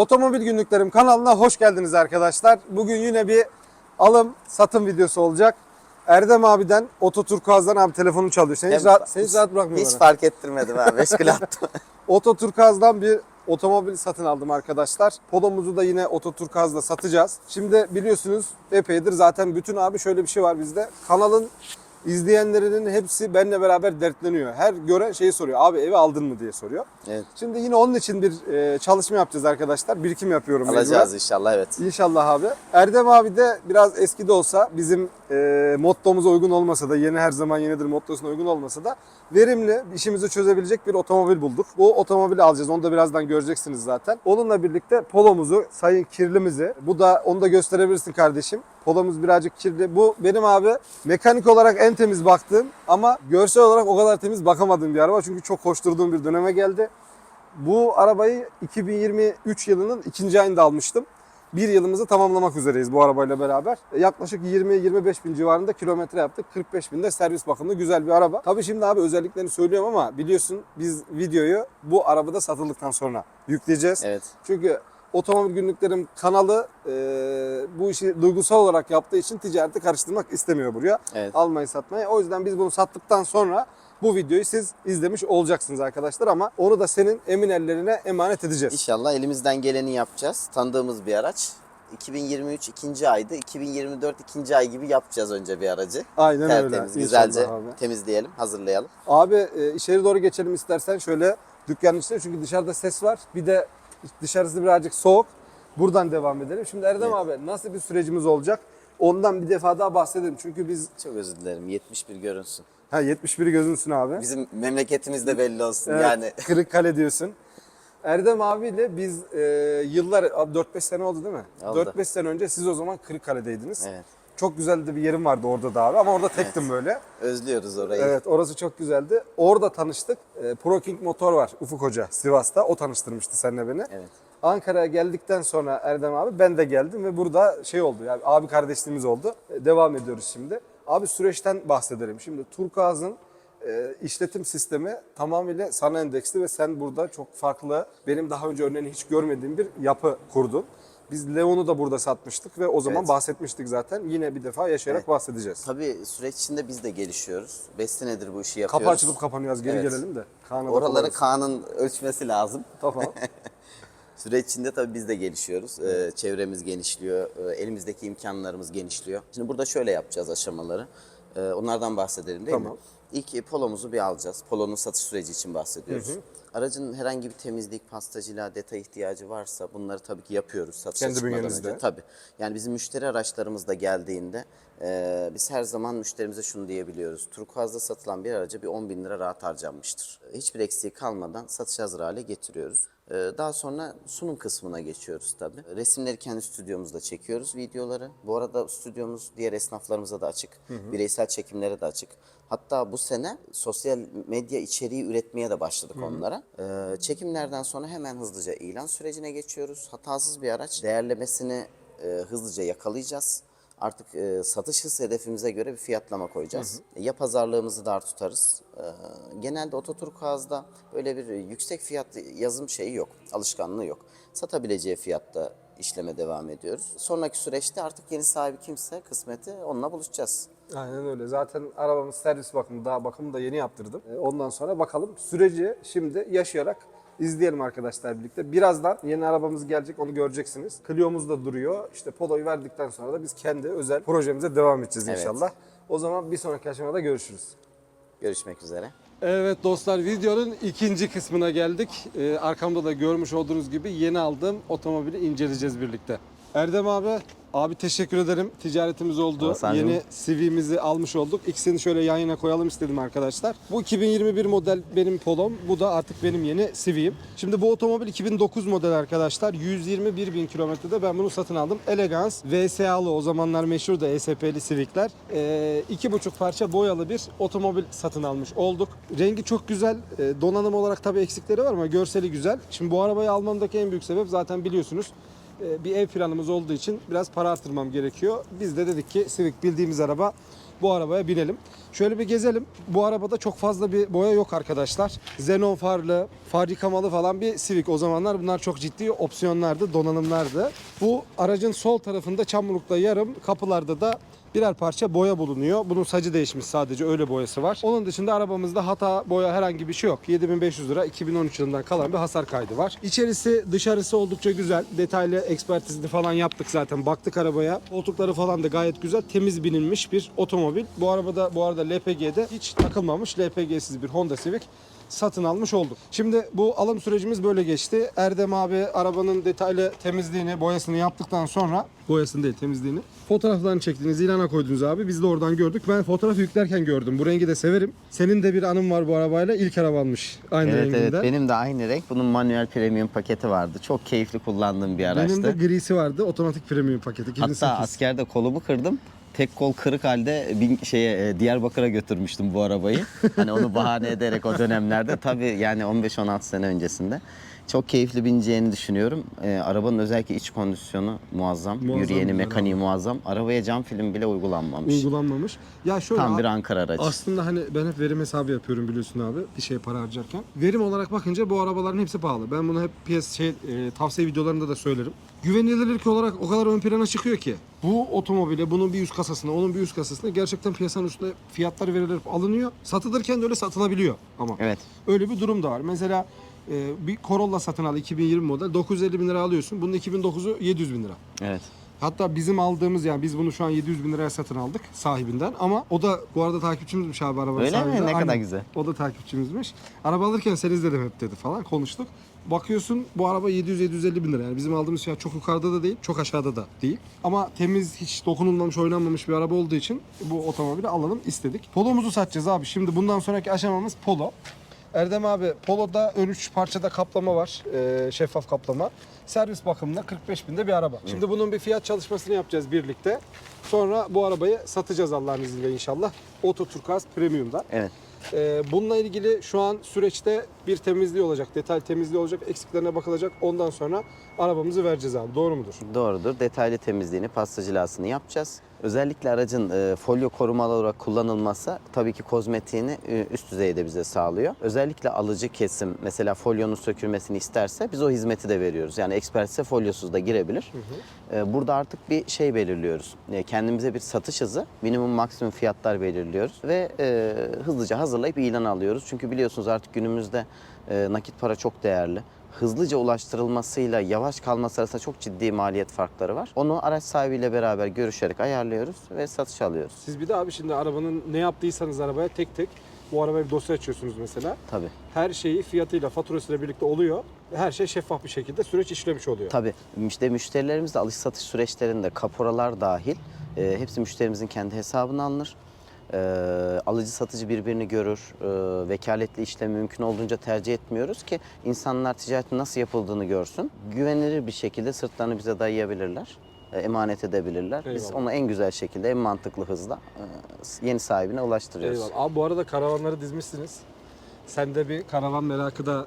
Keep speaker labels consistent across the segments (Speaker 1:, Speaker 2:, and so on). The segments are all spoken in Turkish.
Speaker 1: Otomobil Günlüklerim kanalına hoş geldiniz arkadaşlar. Bugün yine bir alım satım videosu olacak. Erdem abiden Oto Turkuaz'dan abi telefonu çalıyor. Seni hiç
Speaker 2: Hem-
Speaker 1: rahat, seni hiç rahat bırakmıyor
Speaker 2: Hiç
Speaker 1: bana.
Speaker 2: fark ettirmedim ha. Meşgul attım.
Speaker 1: Oto Turkuaz'dan bir otomobil satın aldım arkadaşlar. Polomuzu da yine Oto Turkuaz'da satacağız. Şimdi biliyorsunuz epeydir zaten bütün abi şöyle bir şey var bizde. Kanalın izleyenlerinin hepsi benimle beraber dertleniyor. Her gören şeyi soruyor. Abi evi aldın mı diye soruyor.
Speaker 2: evet.
Speaker 1: Şimdi yine onun için bir e, çalışma yapacağız arkadaşlar. Birikim yapıyorum. mecburen.
Speaker 2: Alacağız inşallah evet.
Speaker 1: İnşallah abi. Erdem abi de biraz eski de olsa bizim e, mottomuza uygun olmasa da yeni her zaman yenidir mottosuna uygun olmasa da verimli işimizi çözebilecek bir otomobil bulduk. Bu otomobili alacağız. Onu da birazdan göreceksiniz zaten. Onunla birlikte polomuzu, sayın kirlimizi. Bu da onu da gösterebilirsin kardeşim. Polomuz birazcık kirli. Bu benim abi mekanik olarak en temiz baktığım ama görsel olarak o kadar temiz bakamadığım bir araba. Çünkü çok koşturduğum bir döneme geldi. Bu arabayı 2023 yılının ikinci ayında almıştım. Bir yılımızı tamamlamak üzereyiz bu arabayla beraber. E, Yaklaşık 20-25 bin civarında kilometre yaptık. 45 binde servis bakımlı güzel bir araba. Tabii şimdi abi özelliklerini söylüyorum ama biliyorsun biz videoyu bu arabada satıldıktan sonra yükleyeceğiz.
Speaker 2: Evet.
Speaker 1: Çünkü Otomobil Günlüklerim kanalı e, bu işi duygusal olarak yaptığı için ticareti karıştırmak istemiyor buraya.
Speaker 2: Evet.
Speaker 1: Almayı satmayı. O yüzden biz bunu sattıktan sonra bu videoyu siz izlemiş olacaksınız arkadaşlar ama onu da senin emin ellerine emanet edeceğiz.
Speaker 2: İnşallah elimizden geleni yapacağız. Tanıdığımız bir araç. 2023 ikinci aydı. 2024 ikinci ay gibi yapacağız önce bir aracı.
Speaker 1: Aynen öyle.
Speaker 2: Tertemiz,
Speaker 1: İnşallah
Speaker 2: güzelce
Speaker 1: Abi,
Speaker 2: temizleyelim, hazırlayalım.
Speaker 1: abi e, içeri doğru geçelim istersen şöyle dükkanın içine çünkü dışarıda ses var. Bir de dışarısı birazcık soğuk. Buradan devam edelim. Şimdi Erdem
Speaker 2: Evet.
Speaker 1: abi nasıl bir sürecimiz olacak? Ondan bir defa daha bahsedelim. Çünkü biz
Speaker 2: Çok özür dilerim. 71 görünsün.
Speaker 1: Ha 71'i gözünsün abi.
Speaker 2: Bizim memleketimiz de belli olsun.
Speaker 1: Evet,
Speaker 2: Yani
Speaker 1: Kırıkkale diyorsun. Erdem abiyle biz e, yıllar, abi 4-5 sene oldu değil mi?
Speaker 2: Oldu.
Speaker 1: 4-5 sene önce siz o zaman Kırıkkale'deydiniz.
Speaker 2: evet.
Speaker 1: Çok güzel de bir yerim vardı orada da abi ama orada tektim böyle.
Speaker 2: Özlüyoruz orayı.
Speaker 1: Evet orası çok güzeldi. Orada tanıştık. E, Pro King Motor var Ufuk Hoca Sivas'ta. O tanıştırmıştı seninle beni.
Speaker 2: Evet.
Speaker 1: Ankara'ya geldikten sonra Erdem abi ben de geldim ve burada şey oldu yani abi kardeşliğimiz oldu. E, Devam ediyoruz şimdi. Abi süreçten bahsedelim. Şimdi Turkuaz'ın e, işletim sistemi tamamıyla sana endeksli ve sen burada çok farklı benim daha önce örneğini hiç görmediğim bir yapı kurdun. Biz Leon'u da burada satmıştık ve o zaman
Speaker 2: Evet.
Speaker 1: bahsetmiştik zaten. Yine bir defa yaşayarak
Speaker 2: Evet.
Speaker 1: bahsedeceğiz.
Speaker 2: Tabii süreç içinde biz de gelişiyoruz. 5 senedir bu işi yapıyoruz.
Speaker 1: Kapı açılıp kapanıyor az geri
Speaker 2: Evet.
Speaker 1: gelelim de. Kaan'a
Speaker 2: Oraları Kaan'ın ölçmesi lazım.
Speaker 1: Tamam.
Speaker 2: Süreç içinde tabii biz de gelişiyoruz. Ee, çevremiz genişliyor, ee, elimizdeki imkanlarımız genişliyor. Şimdi burada şöyle yapacağız aşamaları. Ee, onlardan bahsedelim değil
Speaker 1: Tamam.
Speaker 2: mi? İlk e, polomuzu bir alacağız. Polonun satış süreci için bahsediyoruz. Aracın herhangi bir temizlik, pastacılığa, detay ihtiyacı varsa bunları tabii ki yapıyoruz satışa
Speaker 1: Kendi
Speaker 2: çıkmadan
Speaker 1: bünyenizde.
Speaker 2: önce. Tabii. Yani bizim müşteri araçlarımız da geldiğinde e, biz her zaman müşterimize şunu diyebiliyoruz. Turkuaz'da satılan bir araca bir 10 bin lira rahat harcanmıştır. Hiçbir eksiği kalmadan satış hazır hale getiriyoruz. E, daha sonra sunum kısmına geçiyoruz tabii. Resimleri kendi stüdyomuzda çekiyoruz videoları. Bu arada stüdyomuz diğer esnaflarımıza da açık. Bireysel çekimlere de açık. Hatta bu sene sosyal medya içeriği üretmeye de başladık onlara. E, çekimlerden sonra hemen hızlıca ilan sürecine geçiyoruz. Hatasız bir araç değerlemesini e, hızlıca yakalayacağız. Artık e, satış hız hedefimize göre bir fiyatlama koyacağız. Ya pazarlığımızı dar tutarız. E, genelde Ototurkuaz'da böyle bir yüksek fiyat yazım şeyi yok, alışkanlığı yok. Satabileceği fiyatta işleme devam ediyoruz. Sonraki süreçte artık yeni sahibi kimse kısmeti onunla buluşacağız.
Speaker 1: Aynen öyle. Zaten arabamız servis bakımı daha bakımı da yeni yaptırdım. E, Ondan sonra bakalım süreci şimdi yaşayarak izleyelim arkadaşlar birlikte. Birazdan yeni arabamız gelecek onu göreceksiniz. Clio'muz da duruyor. İşte Polo'yu verdikten sonra da biz kendi özel projemize devam edeceğiz
Speaker 2: Evet.
Speaker 1: inşallah. O zaman bir sonraki aşamada görüşürüz.
Speaker 2: Görüşmek üzere.
Speaker 1: Evet dostlar videonun ikinci kısmına geldik. Ee, arkamda da görmüş olduğunuz gibi yeni aldığım otomobili inceleyeceğiz birlikte. Erdem abi, abi teşekkür ederim. Ticaretimiz oldu.
Speaker 2: Hasan'cığım.
Speaker 1: Yeni CV'mizi almış olduk. İkisini şöyle yan yana koyalım istedim arkadaşlar. Bu 2021 model benim Polom. Bu da artık benim yeni CV'm. Şimdi bu otomobil 2009 model arkadaşlar. 121 bin kilometrede ben bunu satın aldım. Elegance, VSA'lı o zamanlar meşhur da ESP'li Civic'ler. Ee, iki buçuk parça boyalı bir otomobil satın almış olduk. Rengi çok güzel. Ee, donanım olarak tabii eksikleri var ama görseli güzel. Şimdi bu arabayı almamdaki en büyük sebep zaten biliyorsunuz bir ev planımız olduğu için biraz para artırmam gerekiyor. Biz de dedik ki Civic bildiğimiz araba bu arabaya binelim. Şöyle bir gezelim. Bu arabada çok fazla bir boya yok arkadaşlar. Xenon farlı, fabrikamalı falan bir Civic. O zamanlar bunlar çok ciddi opsiyonlardı, donanımlardı. Bu aracın sol tarafında çamurlukta yarım, kapılarda da birer parça boya bulunuyor. Bunun sacı değişmiş sadece öyle boyası var. Onun dışında arabamızda hata boya herhangi bir şey yok. 7500 lira 2013 yılından kalan bir hasar kaydı var. İçerisi dışarısı oldukça güzel. Detaylı ekspertizini falan yaptık zaten. Baktık arabaya. Koltukları falan da gayet güzel. Temiz binilmiş bir otomobil. Bu arabada bu arada LPG'de hiç takılmamış. LPG'siz bir Honda Civic satın almış olduk. Şimdi bu alım sürecimiz böyle geçti. Erdem abi arabanın detaylı temizliğini, boyasını yaptıktan sonra boyasını değil temizliğini. Fotoğraflarını çektiniz, ilana koydunuz abi. Biz de oradan gördük. Ben fotoğraf yüklerken gördüm. Bu rengi de severim. Senin de bir anın var bu arabayla. İlk arabanmış. Aynı
Speaker 2: Evet
Speaker 1: renginde.
Speaker 2: evet benim de aynı renk. Bunun manuel premium paketi vardı. Çok keyifli kullandığım bir araçtı.
Speaker 1: Benim de grisi vardı. Otomatik premium paketi. 2008.
Speaker 2: Hatta askerde kolumu kırdım. Tek kol kırık halde bin, şeye e, Diyarbakır'a götürmüştüm bu arabayı. Hani onu bahane ederek o dönemlerde tabii yani 15-16 sene öncesinde. Çok keyifli bineceğini düşünüyorum. E, arabanın özellikle iç kondisyonu muazzam.
Speaker 1: Muazzam
Speaker 2: Yürüyeni,
Speaker 1: güzel
Speaker 2: mekaniği muazzam. Arabaya cam film bile uygulanmamış.
Speaker 1: uygulanmamış. Ya şöyle
Speaker 2: Tam bir Ankara aracı.
Speaker 1: Aslında hani ben hep verim hesabı yapıyorum biliyorsun abi bir şeye para harcarken. Verim olarak bakınca bu arabaların hepsi pahalı. Ben bunu hep piyas şey e, tavsiye videolarında da söylerim. Güvenilirlik olarak o kadar ön plana çıkıyor ki bu otomobile bunun bir üst kasasına onun bir üst kasasına gerçekten piyasanın üstüne fiyatlar verilip alınıyor. Satılırken de öyle satılabiliyor ama.
Speaker 2: Evet.
Speaker 1: Öyle bir durum da var. Mesela e, bir Corolla satın al 2020 model 950 bin lira alıyorsun. Bunun 2009'u 700 bin lira.
Speaker 2: Evet.
Speaker 1: Hatta bizim aldığımız yani biz bunu şu an 700 bin liraya satın aldık sahibinden ama o da bu arada takipçimizmiş abi araba
Speaker 2: Öyle mi?
Speaker 1: sahibi de.
Speaker 2: Ne kadar
Speaker 1: Aynen.
Speaker 2: güzel.
Speaker 1: O da takipçimizmiş. Araba alırken seni izledim hep dedi falan konuştuk. Bakıyorsun bu araba 700-750 bin lira yani bizim aldığımız fiyat çok yukarıda da değil çok aşağıda da değil. Ama temiz hiç dokunulmamış oynanmamış bir araba olduğu için bu otomobili alalım istedik. Polomuzu satacağız abi şimdi bundan sonraki aşamamız polo. Erdem abi Polo'da ön üç parçada kaplama var. Ee, şeffaf kaplama. Servis bakımında 45 binde bir araba. Şimdi bunun bir fiyat çalışmasını yapacağız birlikte. Sonra bu arabayı satacağız Allah'ın izniyle inşallah. Oto Turkuaz Premium'da.
Speaker 2: Evet.
Speaker 1: Ee, bununla ilgili şu an süreçte bir temizliği olacak, detay temizliği olacak, eksiklerine bakılacak. Ondan sonra arabamızı vereceğiz abi. Doğru mudur?
Speaker 2: Doğrudur. Detaylı temizliğini, pasta cilasını yapacağız. Özellikle aracın e, folyo korumalı olarak kullanılması tabii ki kozmetiğini e, üst düzeyde bize sağlıyor. Özellikle alıcı kesim mesela folyonun sökülmesini isterse biz o hizmeti de veriyoruz. Yani ekspertize folyosuz da girebilir. E, burada artık bir şey belirliyoruz. E, kendimize bir satış hızı, minimum maksimum fiyatlar belirliyoruz ve e, hızlıca hazırlayıp ilan alıyoruz. Çünkü biliyorsunuz artık günümüzde e, nakit para çok değerli hızlıca ulaştırılmasıyla yavaş kalması arasında çok ciddi maliyet farkları var. Onu araç sahibiyle beraber görüşerek ayarlıyoruz ve satış alıyoruz.
Speaker 1: Siz bir de abi şimdi arabanın ne yaptıysanız arabaya tek tek bu arabaya bir dosya açıyorsunuz mesela.
Speaker 2: Tabii.
Speaker 1: Her şeyi fiyatıyla, faturasıyla birlikte oluyor. ve Her şey şeffaf bir şekilde süreç işlemiş oluyor.
Speaker 2: Tabii. İşte müşterilerimiz de alış satış süreçlerinde kaporalar dahil e, hepsi müşterimizin kendi hesabına alınır. E, alıcı satıcı birbirini görür. E, vekaletli işlem mümkün olduğunca tercih etmiyoruz ki insanlar ticaretin nasıl yapıldığını görsün. Güvenilir bir şekilde sırtlarını bize dayayabilirler. e, emanet edebilirler. Biz
Speaker 1: Eyvallah.
Speaker 2: onu en güzel şekilde, en mantıklı hızla e, yeni sahibine ulaştırıyoruz.
Speaker 1: Eyvallah. Abi bu arada karavanları dizmişsiniz. Sende bir karavan merakı da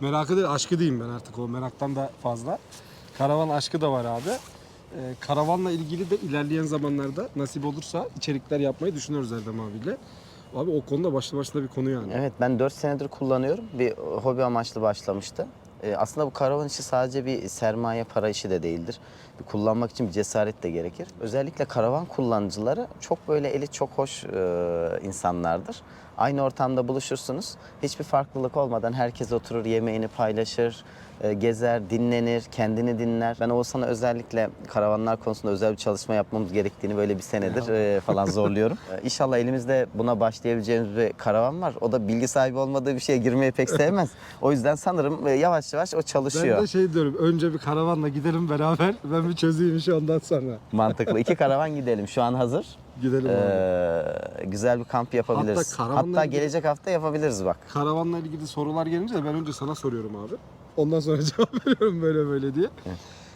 Speaker 1: merakı değil aşkı diyeyim ben artık o meraktan da fazla. Karavan aşkı da var abi. Ee, karavanla ilgili de ilerleyen zamanlarda nasip olursa içerikler yapmayı düşünüyoruz Erdem abiyle. Abi o konuda başlı başına bir konu yani.
Speaker 2: Evet ben 4 senedir kullanıyorum. Bir hobi amaçlı başlamıştı. Ee, aslında bu karavan işi sadece bir sermaye para işi de değildir. Bir kullanmak için bir cesaret de gerekir. Özellikle karavan kullanıcıları çok böyle eli çok hoş e, insanlardır. Aynı ortamda buluşursunuz. Hiçbir farklılık olmadan herkes oturur, yemeğini paylaşır, e, gezer, dinlenir, kendini dinler. Ben Oğuzhan'a özellikle karavanlar konusunda özel bir çalışma yapmamız gerektiğini böyle bir senedir e, falan zorluyorum. E, İnşallah elimizde buna başlayabileceğimiz bir karavan var. O da bilgi sahibi olmadığı bir şeye girmeyi pek sevmez. O yüzden sanırım yavaş yavaş o
Speaker 1: Ben
Speaker 2: çalışıyor.
Speaker 1: de şey diyorum önce bir karavanla gidelim beraber ben bir çözeyim işi ondan sonra.
Speaker 2: Mantıklı. İki karavan gidelim. Şu an hazır.
Speaker 1: Gidelim abi.
Speaker 2: Ee, güzel bir kamp yapabiliriz.
Speaker 1: Hatta
Speaker 2: Hatta,
Speaker 1: karavanla ilgili-
Speaker 2: gelecek hafta yapabiliriz bak.
Speaker 1: Karavanla ilgili sorular gelince de ben önce sana soruyorum abi. Ondan sonra cevap veriyorum böyle böyle diye.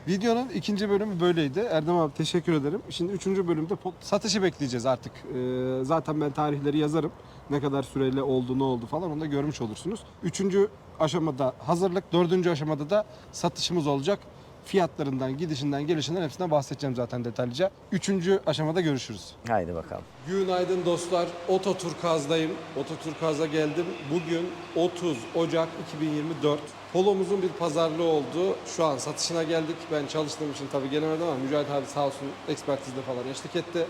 Speaker 1: Videonun ikinci bölümü böyleydi. Erdem abi teşekkür ederim. Şimdi üçüncü bölümde po- satışı bekleyeceğiz artık. Ee, zaten ben tarihleri yazarım. Ne kadar süreyle oldu ne oldu falan onu da görmüş olursunuz. Üçüncü aşamada hazırlık, dördüncü aşamada da satışımız olacak. Fiyatlarından, gidişinden, gelişinden hepsinden bahsedeceğim zaten detaylıca. Üçüncü aşamada görüşürüz.
Speaker 2: Haydi bakalım.
Speaker 1: Günaydın dostlar. Ototurkaz'dayım. Ototurkaz'a geldim. Bugün 30 Ocak 2024. Polomuzun bir pazarlığı oldu. Şu an satışına geldik. Ben çalıştığım için tabii gelemedim ama Mücahit abi sağ olsun ekspertizde falan eşlik etti.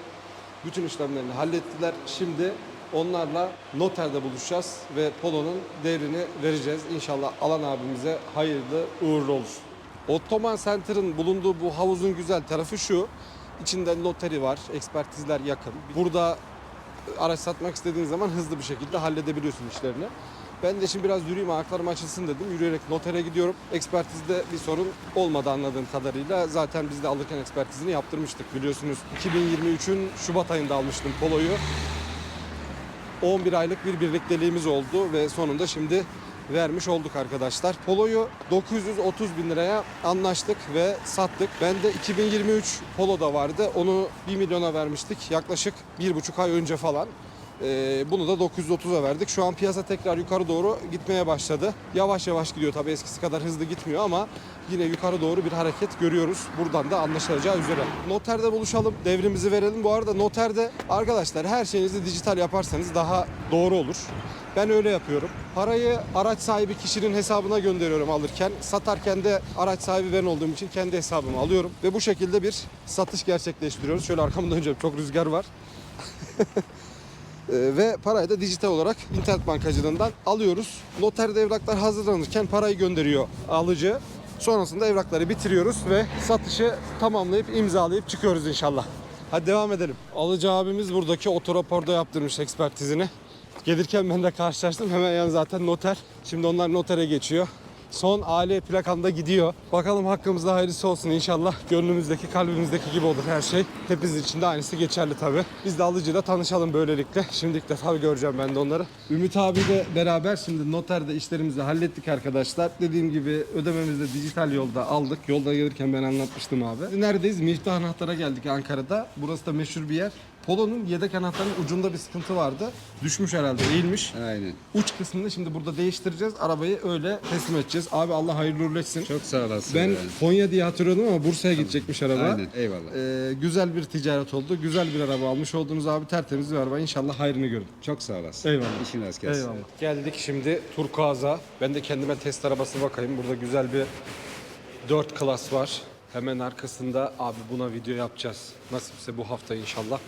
Speaker 1: Bütün işlemlerini hallettiler. Şimdi onlarla noterde buluşacağız ve Polo'nun değerini vereceğiz. İnşallah alan abimize hayırlı uğurlu olur. Ottoman Center'ın bulunduğu bu havuzun güzel tarafı şu. İçinde noteri var, ekspertizler yakın. Burada araç satmak istediğin zaman hızlı bir şekilde halledebiliyorsun işlerini. Ben de şimdi biraz yürüyeyim ayaklarım açılsın dedim. Yürüyerek notere gidiyorum. Ekspertizde bir sorun olmadı anladığım kadarıyla. Zaten biz de alırken ekspertizini yaptırmıştık biliyorsunuz. 2023'ün Şubat ayında almıştım Polo'yu. 11 aylık bir birlikteliğimiz oldu ve sonunda şimdi vermiş olduk arkadaşlar. Polo'yu 930 bin liraya anlaştık ve sattık. Bende 2023 Polo da vardı. Onu 1 milyona vermiştik yaklaşık 1,5 ay önce falan. Ee, bunu da 930'a verdik. Şu an piyasa tekrar yukarı doğru gitmeye başladı. Yavaş yavaş gidiyor tabii eskisi kadar hızlı gitmiyor ama yine yukarı doğru bir hareket görüyoruz. Buradan da anlaşılacağı üzere. Noterde buluşalım, devrimizi verelim. Bu arada noterde arkadaşlar her şeyinizi dijital yaparsanız daha doğru olur. Ben öyle yapıyorum. Parayı araç sahibi kişinin hesabına gönderiyorum alırken. Satarken de araç sahibi ben olduğum için kendi hesabıma alıyorum. Ve bu şekilde bir satış gerçekleştiriyoruz. Şöyle arkamda önce çok rüzgar var. Ee, ve parayı da dijital olarak internet bankacılığından alıyoruz. Noterde evraklar hazırlanırken parayı gönderiyor alıcı. Sonrasında evrakları bitiriyoruz ve satışı tamamlayıp imzalayıp çıkıyoruz inşallah. Hadi devam edelim. Alıcı abimiz buradaki otoraporda yaptırmış ekspertizini. Gelirken ben de karşılaştım. Hemen yan zaten noter. Şimdi onlar notere geçiyor. Son aile plakamda gidiyor. Bakalım hakkımızda hayırlısı olsun inşallah. Gönlümüzdeki, kalbimizdeki gibi olur her şey. Hepimiz için de aynısı geçerli tabii. Biz de alıcıyla tanışalım böylelikle. Şimdi ilk defa göreceğim ben de onları. Ümit abiyle beraber şimdi noterde işlerimizi hallettik arkadaşlar. Dediğim gibi ödememizi de dijital yolda aldık. Yolda gelirken ben anlatmıştım abi. Neredeyiz? Miftah Anahtar'a geldik Ankara'da. Burası da meşhur bir yer. Polo'nun yedek anahtarının ucunda bir sıkıntı vardı. Düşmüş herhalde, eğilmiş.
Speaker 3: Aynen.
Speaker 1: Uç kısmını şimdi burada değiştireceğiz. Arabayı öyle teslim edeceğiz. Abi Allah hayırlı uğurlu etsin.
Speaker 3: Çok sağ olasın.
Speaker 1: Ben
Speaker 3: yani.
Speaker 1: Konya diye hatırlıyordum ama Bursa'ya gidecekmiş araba.
Speaker 3: Aynen. Eyvallah.
Speaker 1: Ee, güzel bir ticaret oldu. Güzel bir araba almış oldunuz abi. Tertemiz bir araba. İnşallah hayrını görün.
Speaker 3: Çok sağ olasın.
Speaker 1: Eyvallah.
Speaker 3: İşin rast gelsin.
Speaker 1: Geldik şimdi Turkuaz'a. Ben de kendime test arabası bakayım. Burada güzel bir 4 klas var. Hemen arkasında abi buna video yapacağız. Nasipse bu hafta inşallah.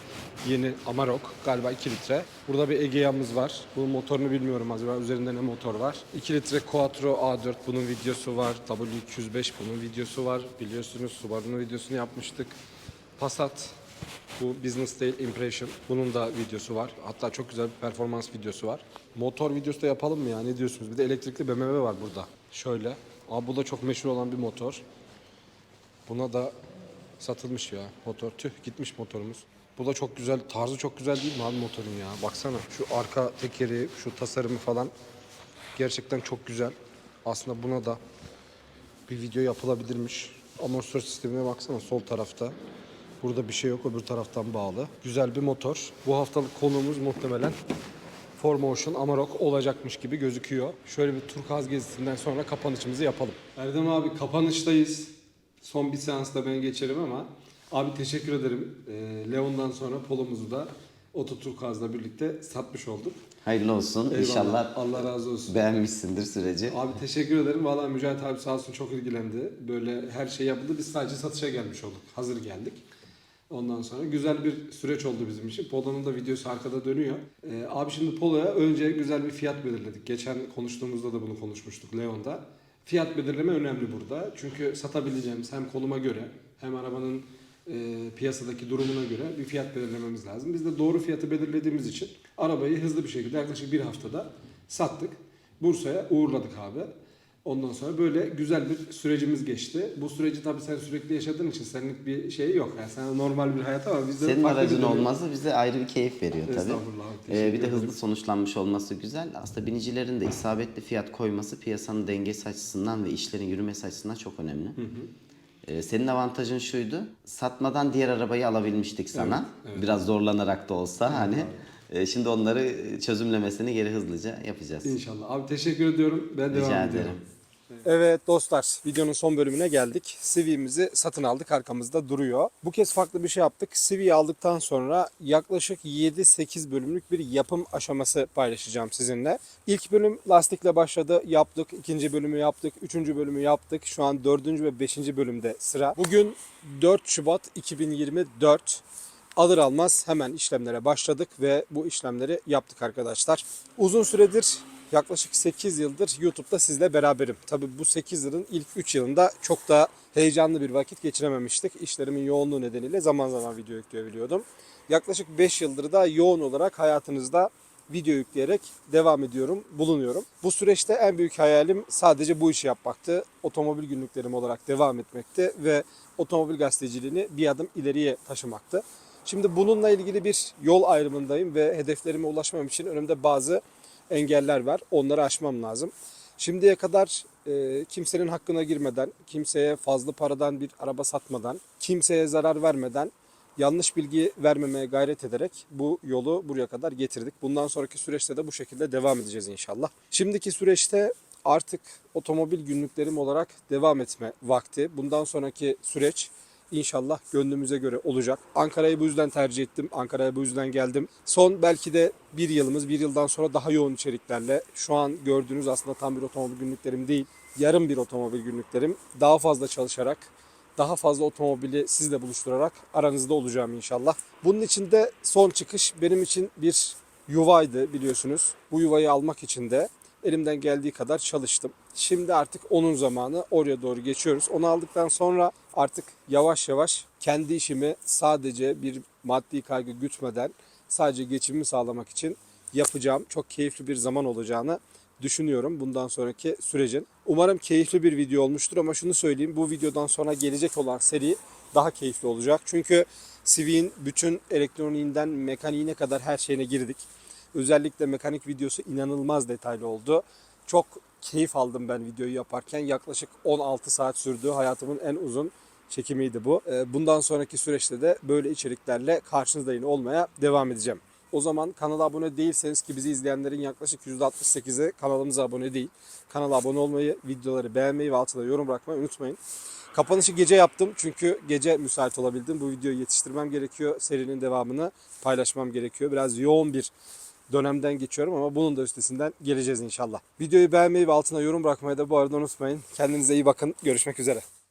Speaker 1: Yeni Amarok galiba 2 litre. Burada bir Egea'mız var. Bunun motorunu bilmiyorum acaba üzerinde ne motor var. 2 litre Quattro A4 bunun videosu var. W205 bunun videosu var. Biliyorsunuz Subaru'nun videosunu yapmıştık. Passat bu Business değil Impression. Bunun da videosu var. Hatta çok güzel bir performans videosu var. Motor videosu da yapalım mı ya? Ne diyorsunuz? Bir de elektrikli BMW var burada. Şöyle. Abi bu da çok meşhur olan bir motor. Buna da satılmış ya motor. Tüh gitmiş motorumuz. Bu da çok güzel. Tarzı çok güzel değil mi abi motorun ya? Baksana şu arka tekeri, şu tasarımı falan gerçekten çok güzel. Aslında buna da bir video yapılabilirmiş. Amortisör sistemine baksana sol tarafta. Burada bir şey yok öbür taraftan bağlı. Güzel bir motor. Bu haftalık konuğumuz muhtemelen 4Motion Amarok olacakmış gibi gözüküyor. Şöyle bir turkaz gezisinden sonra kapanışımızı yapalım. Erdem abi kapanıştayız. Son bir seansta ben geçerim ama abi teşekkür ederim. Ee, Leon'dan sonra polomuzu da Oto Turkaz'la birlikte satmış olduk.
Speaker 2: Hayırlı olsun.
Speaker 1: Eyvallah.
Speaker 2: İnşallah
Speaker 1: Allah razı olsun.
Speaker 2: beğenmişsindir süreci.
Speaker 1: Abi teşekkür ederim. Valla Mücahit abi sağ olsun çok ilgilendi. Böyle her şey yapıldı. Biz sadece satışa gelmiş olduk. Hazır geldik. Ondan sonra güzel bir süreç oldu bizim için. Polo'nun da videosu arkada dönüyor. Ee, abi şimdi Polo'ya önce güzel bir fiyat belirledik. Geçen konuştuğumuzda da bunu konuşmuştuk Leon'da. Fiyat belirleme önemli burada. Çünkü satabileceğimiz hem konuma göre hem arabanın e, piyasadaki durumuna göre bir fiyat belirlememiz lazım. Biz de doğru fiyatı belirlediğimiz için arabayı hızlı bir şekilde yaklaşık bir haftada sattık. Bursa'ya uğurladık abi. Ondan sonra böyle güzel bir sürecimiz geçti. Bu süreci tabii sen sürekli yaşadığın için seninlik bir şey yok. Yani sen normal bir hayat ama bizde
Speaker 2: Senin
Speaker 1: farklı bir
Speaker 2: aracın
Speaker 1: dönem.
Speaker 2: olması bize ayrı bir keyif veriyor tabii.
Speaker 1: Estağfurullah abi,
Speaker 2: Ee, bir de
Speaker 1: ederim.
Speaker 2: hızlı sonuçlanmış olması güzel. Aslında binicilerin de isabetli fiyat koyması piyasanın dengesi açısından ve işlerin yürümesi açısından çok önemli. Ee, senin avantajın şuydu. Satmadan diğer arabayı alabilmiştik sana. Biraz zorlanarak da olsa hani. Ee, şimdi onları çözümlemesini geri hızlıca yapacağız.
Speaker 1: İnşallah. Abi teşekkür ediyorum. Ben devam
Speaker 2: Rica
Speaker 1: ediyorum. Evet dostlar videonun son bölümüne geldik. Civi'mizi satın aldık arkamızda duruyor. Bu kez farklı bir şey yaptık. Civi'yi aldıktan sonra yaklaşık 7-8 bölümlük bir yapım aşaması paylaşacağım sizinle. İlk bölüm lastikle başladı yaptık. ikinci bölümü yaptık. Üçüncü bölümü yaptık. Şu an dördüncü ve beşinci bölümde sıra. Bugün 4 Şubat 2024. Alır almaz hemen işlemlere başladık ve bu işlemleri yaptık arkadaşlar. Uzun süredir yaklaşık 8 yıldır YouTube'da sizle beraberim. Tabi bu 8 yılın ilk 3 yılında çok da heyecanlı bir vakit geçirememiştik. İşlerimin yoğunluğu nedeniyle zaman zaman video yükleyebiliyordum. Yaklaşık 5 yıldır da yoğun olarak hayatınızda video yükleyerek devam ediyorum, bulunuyorum. Bu süreçte en büyük hayalim sadece bu işi yapmaktı. Otomobil günlüklerim olarak devam etmekti ve otomobil gazeteciliğini bir adım ileriye taşımaktı. Şimdi bununla ilgili bir yol ayrımındayım ve hedeflerime ulaşmam için önümde bazı engeller var. Onları aşmam lazım. Şimdiye kadar e, kimsenin hakkına girmeden, kimseye fazla paradan bir araba satmadan, kimseye zarar vermeden, yanlış bilgi vermemeye gayret ederek bu yolu buraya kadar getirdik. Bundan sonraki süreçte de bu şekilde devam edeceğiz inşallah. Şimdiki süreçte artık otomobil günlüklerim olarak devam etme vakti. Bundan sonraki süreç İnşallah gönlümüze göre olacak. Ankara'yı bu yüzden tercih ettim. Ankara'ya bu yüzden geldim. Son belki de bir yılımız, bir yıldan sonra daha yoğun içeriklerle şu an gördüğünüz aslında tam bir otomobil günlüklerim değil. Yarım bir otomobil günlüklerim. Daha fazla çalışarak, daha fazla otomobili sizle buluşturarak aranızda olacağım inşallah. Bunun için de son çıkış benim için bir yuvaydı biliyorsunuz. Bu yuvayı almak için de elimden geldiği kadar çalıştım. Şimdi artık onun zamanı oraya doğru geçiyoruz. Onu aldıktan sonra artık yavaş yavaş kendi işimi sadece bir maddi kaygı gütmeden sadece geçimimi sağlamak için yapacağım. Çok keyifli bir zaman olacağını düşünüyorum bundan sonraki sürecin. Umarım keyifli bir video olmuştur ama şunu söyleyeyim bu videodan sonra gelecek olan seri daha keyifli olacak. Çünkü Civic'in bütün elektroniğinden mekaniğine kadar her şeyine girdik. Özellikle mekanik videosu inanılmaz detaylı oldu. Çok keyif aldım ben videoyu yaparken. Yaklaşık 16 saat sürdü. Hayatımın en uzun çekimiydi bu. Ee, Bundan sonraki süreçte de böyle içeriklerle karşınızda yine olmaya devam edeceğim. O zaman kanala abone değilseniz ki bizi izleyenlerin yaklaşık %68'i kanalımıza abone değil. Kanala abone olmayı, videoları beğenmeyi ve altına yorum bırakmayı unutmayın. Kapanışı gece yaptım çünkü gece müsait olabildim. Bu videoyu yetiştirmem gerekiyor. Serinin devamını paylaşmam gerekiyor. Biraz yoğun bir dönemden geçiyorum ama bunun da üstesinden geleceğiz inşallah. Videoyu beğenmeyi ve altına yorum bırakmayı da bu arada unutmayın. Kendinize iyi bakın. Görüşmek üzere.